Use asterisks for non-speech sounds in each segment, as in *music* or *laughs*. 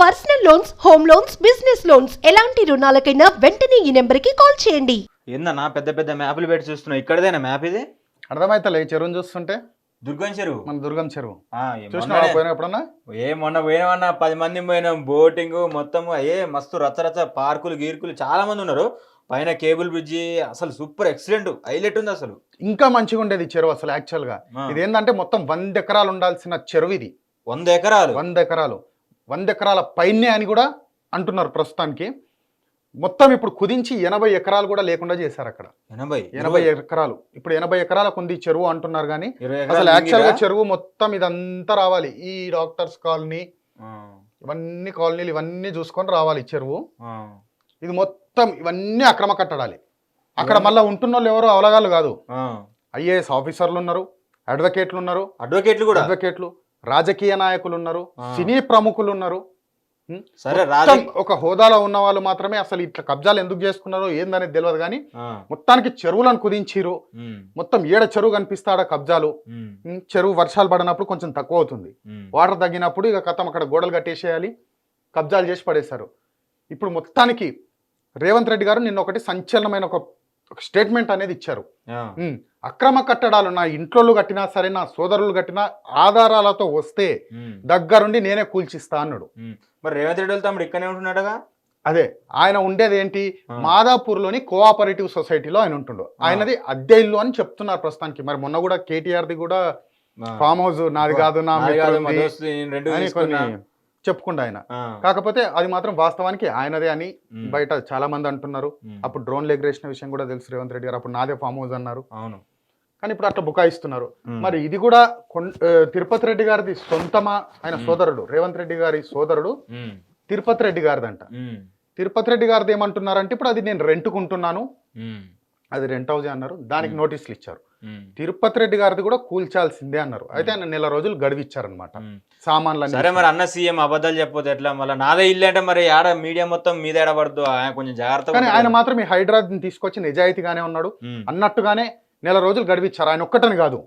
Personal loans home loans business loans. ఎలాంటి రుణాలకైనా వెంటనే ఈ నెంబర్కి కాల్ చేయండి. ఏందన్నా పెద్ద పెద్ద మ్యాప్లు పెట్టి చూస్తున్నావు. ఇక్కడదేనా మ్యాప్ ఇది? అర్థమైతలే ఈ చెరువుని చూస్తుంటే. దుర్గం చెరువు? మన దుర్గం చెరువు. ఆ, ఏ చూసినా మొన్ననే- పోయినా ఎప్పుడన్నా? ఏ మొన్న పోయినామన్నా పది మంది పోయినాం. బోటింగ్ మొత్తం ఏ మస్తు రచ్చ రచ్చ పార్కులు గీర్కులు చాలా మంది ఉన్నారు. పైన కేబుల్ బ్రిడ్జి అసలు సూపర్ ఎక్సలెంట్. హైలైట్ ఉంది అసలు. ఇంకా మంచిగా ఉండేది ఈ చెరువు అసలు యాక్చువల్గా. ఆ. ఇది ఏంటంటే మొత్తం వంద ఎకరాలు ఉండాల్సిన చెరువు ఇది. వంద ఎకరాలు? వంద ఎకరాలు. వంద ఎకరాల పైనే అని కూడా అంటున్నారు ప్రస్తుతానికి. మొత్తం ఇప్పుడు కుదించి ఎనభై ఎకరాలు కూడా లేకుండా చేశారు అక్కడ. ఎనభై ఎనభై ఎకరాలు. ఇప్పుడు ఎనభై ఎకరాలకు ఉంది చెరువు అంటున్నారు కానీ అసలు ఎకరాలు యాక్చువల్గా దిగిరా? చెరువు మొత్తం ఇదంతా రావాలి. ఈ డాక్టర్స్ కాలనీ ఇవన్నీ కాలనీలు ఇవన్నీ చూసుకొని రావాలి చెరువు. ఇది మొత్తం ఇవన్నీ అక్రమ కట్టడాలి. అక్కడ మళ్ళీ ఉంటున్న వాళ్ళు ఎవరు అవలగాళ్ళు కాదు. ఐఏఎస్ ఆఫీసర్లు ఉన్నారు అడ్వకేట్లు ఉన్నారు. అడ్వకేట్లు కూడా? అడ్వకేట్లు. రాజకీయ నాయకులు ఉన్నారు. సినీ ప్రముఖులు ఉన్నారు? సరే ఒక హోదాలో ఉన్న వాళ్ళు మాత్రమే అసలు ఇట్లా కబ్జాలు ఎందుకు చేసుకున్నారో ఏందనేది తెలియదు కానీ మొత్తానికి చెరువులను కుదించిరు మొత్తం ఏడ చెరువు కనిపిస్తాడ కబ్జాలు? చెరువు వర్షాలు పడినప్పుడు కొంచెం తక్కువ అవుతుంది. వాటర్ తగ్గినప్పుడు ఇక కథం అక్కడ గోడలు కట్టేసేయాలి కబ్జాలు చేసి పడేశారు ఇప్పుడు మొత్తానికి రేవంత్ రెడ్డి గారు నిన్న ఒకటి సంచలనమైన ఒక ఒక స్టేట్మెంట్ అనేది ఇచ్చారు. అక్రమ కట్టడాలు నా ఇంట్లో కట్టినా సరే నా సోదరులు కట్టినా ఆధారాలతో వస్తే దగ్గరుండి నేనే కూల్చిస్తా అన్నాడు. మరి రేవంత్ రెడ్డి తమ్ముడు ఇక్కడనే ఉంటున్నాడుగా? అదే ఆయన ఉండేది ఏంటి. మాదాపూర్లోని కోఆపరేటివ్ సొసైటీలో ఆయన ఉంటుండు. ఆయనది అద్దె ఇల్లు అని చెప్తున్నారు ప్రస్తుతానికి. మరి మొన్న కూడా కేటీఆర్ది కూడా. ఫామ్ హౌస్ నాది కాదు నా కొన్ని చెప్పుకుంటా ఆయన. కాకపోతే అది మాత్రం వాస్తవానికి ఆయనదే అని బయట చాలా మంది అంటున్నారు. అప్పుడు డ్రోన్ ఎగరేసిన విషయం కూడా తెలుసు రేవంత్ రెడ్డి గారు. అప్పుడు నాదే ఫామ్ హౌస్ అన్నారు. అవును. కానీ ఇప్పుడు అట్లా బుకాయిస్తున్నారు. మరి ఇది కూడా తిరుపతి రెడ్డి గారిది సొంతమా? ఆయన సోదరుడు. రేవంత్ రెడ్డి గారి సోదరుడు తిరుపతి రెడ్డి గారిదంట. తిరుపతి రెడ్డి గారిది ఏమంటున్నారంటే ఇప్పుడు అది నేను రెంట్కుంటున్నాను. అది రెంట్ హౌస్ అన్నారు. దానికి నోటీసులు ఇచ్చారు. తిరుపతి రెడ్డి గారిది కూడా కూల్చాల్సిందే అన్నారు. అయితే ఆయన నెల రోజులు గడివిచ్చారనమాట. సామాన్లు సరే మరి అన్న సీఎం అబద్ధాలు చెప్పొద్దు ఎట్లా? మళ్ళీ నాదే ఇల్లు అంటే మరి ఆడ మీడియా మొత్తం మీద ఏడబడదు ఆయన కొంచెం జాగ్రత్తగా కానీ. ఆయన మాత్రం ఈ హైదరాబాద్ తీసుకొచ్చి నిజాయితీగానే ఉన్నాడు. అన్నట్టుగానే నెల రోజులు గడివిచ్చారు. ఆయన ఒక్కటని కాదు.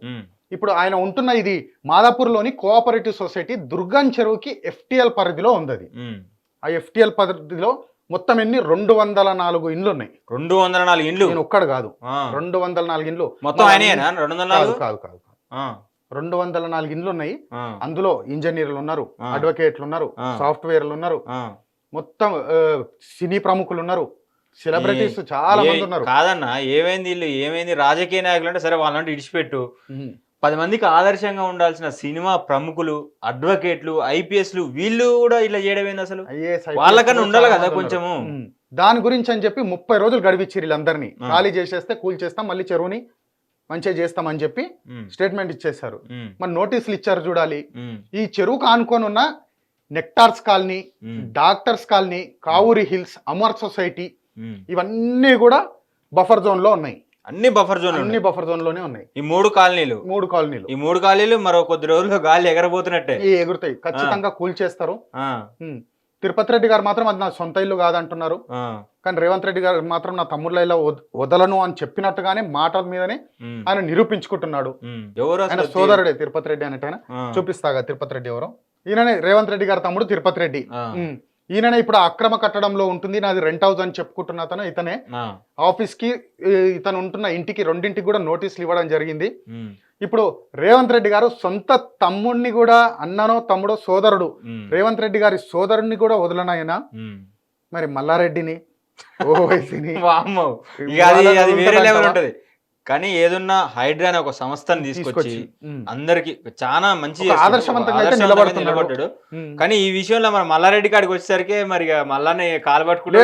ఇప్పుడు ఆయన ఉంటున్న ఇది మాదాపూర్లోని కోఆపరేటివ్ సొసైటీ దుర్గం చెరువుకి ఎఫ్టిఎల్ పరిధిలో ఉంది అది. ఆ ఎఫ్టిఎల్ పరిధిలో మొత్తం ఎన్ని? రెండు వందల నాలుగు ఇండ్లు ఉన్నాయి. రెండు వందల నాలుగు ఇండ్లు? నేను ఒక్కడు కాదు. రెండు వందల నాలుగు ఇండ్లు. మొత్తం కాదు కాదు కాదు రెండు వందల నాలుగు ఇండ్లు ఉన్నాయి. అందులో ఇంజనీర్లు ఉన్నారు. అడ్వకేట్లు ఉన్నారు. సాఫ్ట్వేర్లు ఉన్నారు. మొత్తం సినీ ప్రముఖులు ఉన్నారు. సెలబ్రిటీస్ చాలా మంది ఉన్నారు. కాదన్న ఏమైంది ఇల్లు ఏమైంది? రాజకీయ నాయకులు అంటే సరే వాళ్ళంటే ఇడిచిపెట్టు. పది మందికి ఆదర్శంగా ఉండాల్సిన సినిమా ప్రముఖులు అడ్వకేట్లు ఐపీఎస్లు వీళ్ళు కూడా ఇలా చేయడం ఏంది అసలు? వాళ్ళకన్నా ఉండాలి కదా కొంచెము. దాని గురించి అని చెప్పి ముప్పై రోజులు గడిపించారు వీళ్ళందరినీ. ఖాళీ చేసేస్తే కూల్ చేస్తాం మళ్ళీ చెరువుని మంచిగా చేస్తామని చెప్పి స్టేట్మెంట్ ఇచ్చేశారు. ఉమ్, మరి నోటీసులు ఇచ్చారు చూడాలి. ఈ చెరువుకు ఆనుకొని ఉన్న nectars colony doctors colony Kavuri hills Amar society. ఇవన్నీ కూడా బఫర్ జోన్లో ఉన్నాయి. అన్ని బఫర్ జోన్ అన్ని బఫర్ జోన్లోనే ఉన్నాయి. ఈ మూడు కాలనీలు. మూడు కాలనీలు. ఈ మూడు కాలనీలు మరో కొద్ది రోజుల్లో గాలి ఎగరబోతున్నట్టే. ఎగురుతాయి. ఖచ్చితంగా కూల్ చేస్తారు. ఆ, ఉమ్. తిరుపతి రెడ్డి గారు మాత్రం అది నా సొంత ఇల్లు కాదంటున్నారు. కానీ రేవంత్ రెడ్డి గారు మాత్రం నా తమ్ముళ్ళ ఇలా వద్- వదలను అని చెప్పినట్టుగానే మాటల మీదనే ఆయన నిరూపించుకుంటున్నాడు. ఎవరు ఆయన సోదరుడే తిరుపతి రెడ్డి అనేట చూపిస్తాగా తిరుపతి రెడ్డి ఎవరు. ఈయననే రేవంత్ రెడ్డి గారి తమ్ముడు తిరుపతి రెడ్డి. ఈయననే ఇప్పుడు అక్రమ కట్టడంలో ఉంటుంది. నాది రెంట్ హౌస్ అని చెప్పుకుంటున్న అతను. ఇతనే ఆఫీస్కి ఇతను ఉంటున్న ఇంటికి రెండింటికి కూడా నోటీసులు ఇవ్వడం జరిగింది. ఇప్పుడు రేవంత్ రెడ్డి గారు సొంత తమ్ముడిని కూడా అన్ననో తమ్ముడో సోదరుడు. రేవంత్ రెడ్డి గారి సోదరుడిని కూడా వదలనాయన. మరి మల్లారెడ్డిని ఓవైసీని *laughs* కానీ ఏదున్నా హైడ్రా అనే ఒక సంస్థను తీసుకొచ్చి. అందరికి చాలా మంచి. నిలబడ్డాడు. కానీ ఈ విషయంలో మన మల్లారెడ్డి కాడికి వచ్చేసరికి మరి మల్లానే కాలు పట్టుకుంటే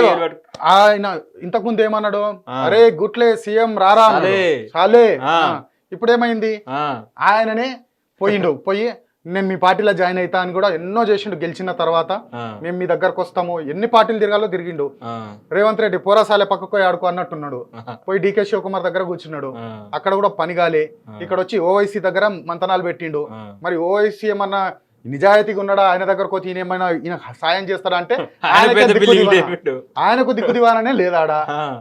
ఆయన ఇంతకు ముందు ఏమన్నాడు. అరే గుట్లే సీఎం రారా. ఇప్పుడు ఏమైంది ఆయననే పోయిండు. పోయి నేను మీ పార్టీలో జాయిన్ అవుతా అని కూడా ఎన్నో చేసిండు గెలిచిన తర్వాత మేము మీ దగ్గరకు వస్తాము. ఎన్ని పార్టీలు తిరగాలో తిరిగిండు. రేవంత్ రెడ్డి పోరాసాలే పక్కకు పోయి ఆడుకో అన్నట్టున్నాడు. పోయి డీకే శివకుమార్ దగ్గర కూర్చున్నాడు. అక్కడ కూడా పని కాలే. ఇక్కడ వచ్చి ఓవైసీ దగ్గర మంతనాలు పెట్టిండు. మరి ఓవైసీ ఏమన్నా నిజాయితీగా ఉన్నాడా? ఆయన దగ్గరకు వచ్చి ఈయన ఏమైనా ఈయన సాయం చేస్తాడా అంటే *laughs* ఆయన ఆయనకే దిక్కు దివాననే లేదాడా?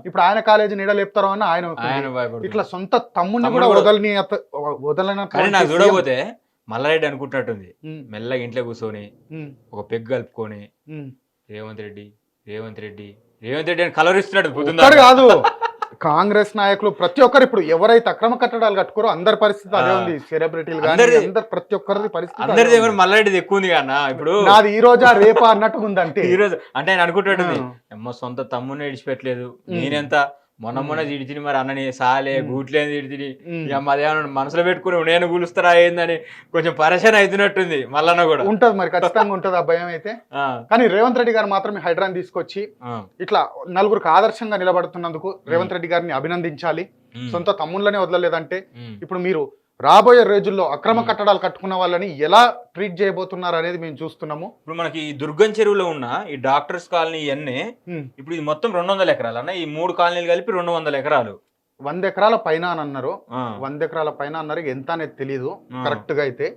ఇప్పుడు ఆయన కాలేజీ నీడ లేపుతారో అని ఆయన. ఇట్లా సొంత తమ్ముడిని తమ్ముడు కూడా వదలని వదలని మల్లారెడ్డి అనుకుంటున్నట్టుంది. మెల్లగా ఇంట్లో కూర్చొని ఒక పెగ్ కలుపుకొని. రేవంత్ రెడ్డి రేవంత్ రెడ్డి రేవంత్ రెడ్డి అని కలర్ ఇస్తున్నాడు పొద్దున్న ఒక్కడు కాదు. కాంగ్రెస్ నాయకులు ప్రతి ఒక్కరు ఇప్పుడు ఎవరైతే అక్రమ కట్టడాలు కట్టుకోరో అందరి పరిస్థితి అదే. ఉంది. సెలబ్రిటీలు అందరు ప్రతి ఒక్కరిది పరిస్థితి అదే అందరిది మల్లారెడ్డిది ఎక్కువ ఉంది కన్నా ఇప్పుడు నాది ఈ రోజా రేపా అన్నట్టుగా ఉందంటే. ఈ రోజు అంటే ఆ. అమ్మ సొంత తమ్ముని విడిచిపెట్టలేదు. నేనెంత మొన్న మొన్న తిడిచిని మరి అన్నని సాలే. గూట్లేని తిడిచిని ఉమ్. ఇక అదేమన్నా మనసులో పెట్టుకుని నేను కూలుస్తారా ఏందని కొంచెం పరేషాన్ అవుతున్నట్టుంది మల్లన్న కూడా. ఉంటది మరి ఖచ్చితంగా ఉంటది ఆ భయం అయితే. కానీ రేవంత్ రెడ్డి గారు మాత్రం ఈ హైడ్రాన్ తీసుకొచ్చి ఇట్లా నలుగురికి ఆదర్శంగా నిలబడుతున్నందుకు రేవంత్ రెడ్డి గారిని అభినందించాలి. సొంత తమ్ముళ్ళనే వదలలేదంటే ఇప్పుడు మీరు రాబోయే రోజుల్లో అక్రమ. కట్టడాలు కట్టుకున్న వాళ్ళని ఎలా ట్రీట్ చేయబోతున్నారు అనేది మేము చూస్తున్నాము. ఇప్పుడు మనకి ఈ దుర్గం చెరువులో ఉన్న ఈ డాక్టర్స్ కాలనీ ఇవన్నీ. ఇప్పుడు ఇది మొత్తం రెండు వందల ఎకరాలు అన్న ఈ మూడు కాలనీలు కలిపి రెండు వందల ఎకరాలు. వంద ఎకరాల పైన అని అన్నారు. వంద ఎకరాల పైన అన్నారు. ఎంత అనేది తెలియదు. కరెక్ట్గా అయితే.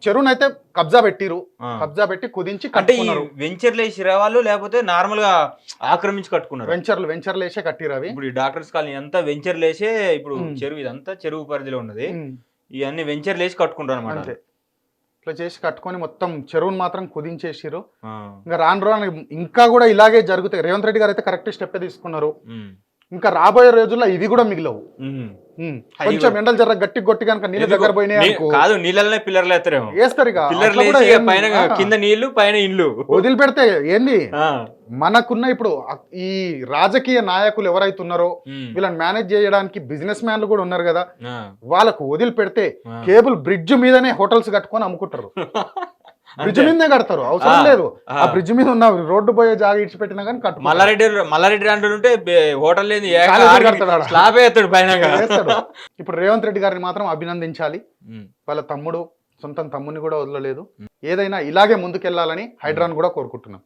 ఆ, చెరువునైతే కబ్జా పెట్టిరు. కబ్జా పెట్టి కుదించి అంటే వెంచర్లు వేసి వాళ్ళు లేకపోతే నార్మల్గా ఆక్రమించి కట్టుకున్నారు? వెంచర్లు వెంచర్లు వేసే కట్టిరు అవి. ఇప్పుడు ఈ డాక్టర్స్ కాలనీ అంతా వెంచర్లు వేసే ఇప్పుడు. చెరువు ఇదంతా చెరువు పరిధిలో ఉన్నది. ఇవన్నీ వెంచర్లు వేసి కట్టుకుంటారు అనమాట ఇట్లా చేసి కట్టుకొని మొత్తం చెరువును మాత్రం కుదించేసిరు. ఇంకా రాను రాను ఇంకా కూడా ఇలాగే జరుగుతాయి. రేవంత్ రెడ్డి గారు అయితే కరెక్ట్ స్టెప్ తీసుకున్నారు. ఇంకా రాబోయే రోజుల్లో ఇవి కూడా మిగిలవు. కొంచెం ఎండలు జర గట్టి గట్టిగా నీళ్ళ దగ్గర పోయినాయి కాదు నీళ్ళనే పిల్లర్లు ఎత్తారేమో వేస్తారు పైన కింద నీళ్ళు పైన ఇల్లు వదిలిపెడితే ఏంది? మనకున్న ఇప్పుడు ఈ రాజకీయ నాయకులు ఎవరైతే ఉన్నారో వీళ్ళని మేనేజ్ చేయడానికి బిజినెస్ మ్యాన్లు కూడా ఉన్నారు కదా. వాళ్ళకు వదిలిపెడితే. కేబుల్ బ్రిడ్జ్ మీదనే హోటల్స్ కట్టుకొని అమ్ముకుంటారు. *laughs* బ్రిడ్జ్. మీదనే కడతారు అవసరం లేదు ఆ. బ్రిడ్జ్ మీద ఉన్న రోడ్డు పోయే జాగా ఇడిచిపెట్టినా కానీ కట్టు మల్లారెడ్డి మల్లారెడ్డి దాంట్లో ఉంటే హోటల్ లేని. స్లాబ్ వేస్తాడు పైన. ఇప్పుడు రేవంత్ రెడ్డి గారిని మాత్రం అభినందించాలి. వాళ్ళ తమ్ముడు సొంతం తమ్ముని కూడా వదలలేదు ఏదైనా ఇలాగే ముందుకెళ్ళాలని హైడ్రాన్ కూడా కోరుకుంటున్నాం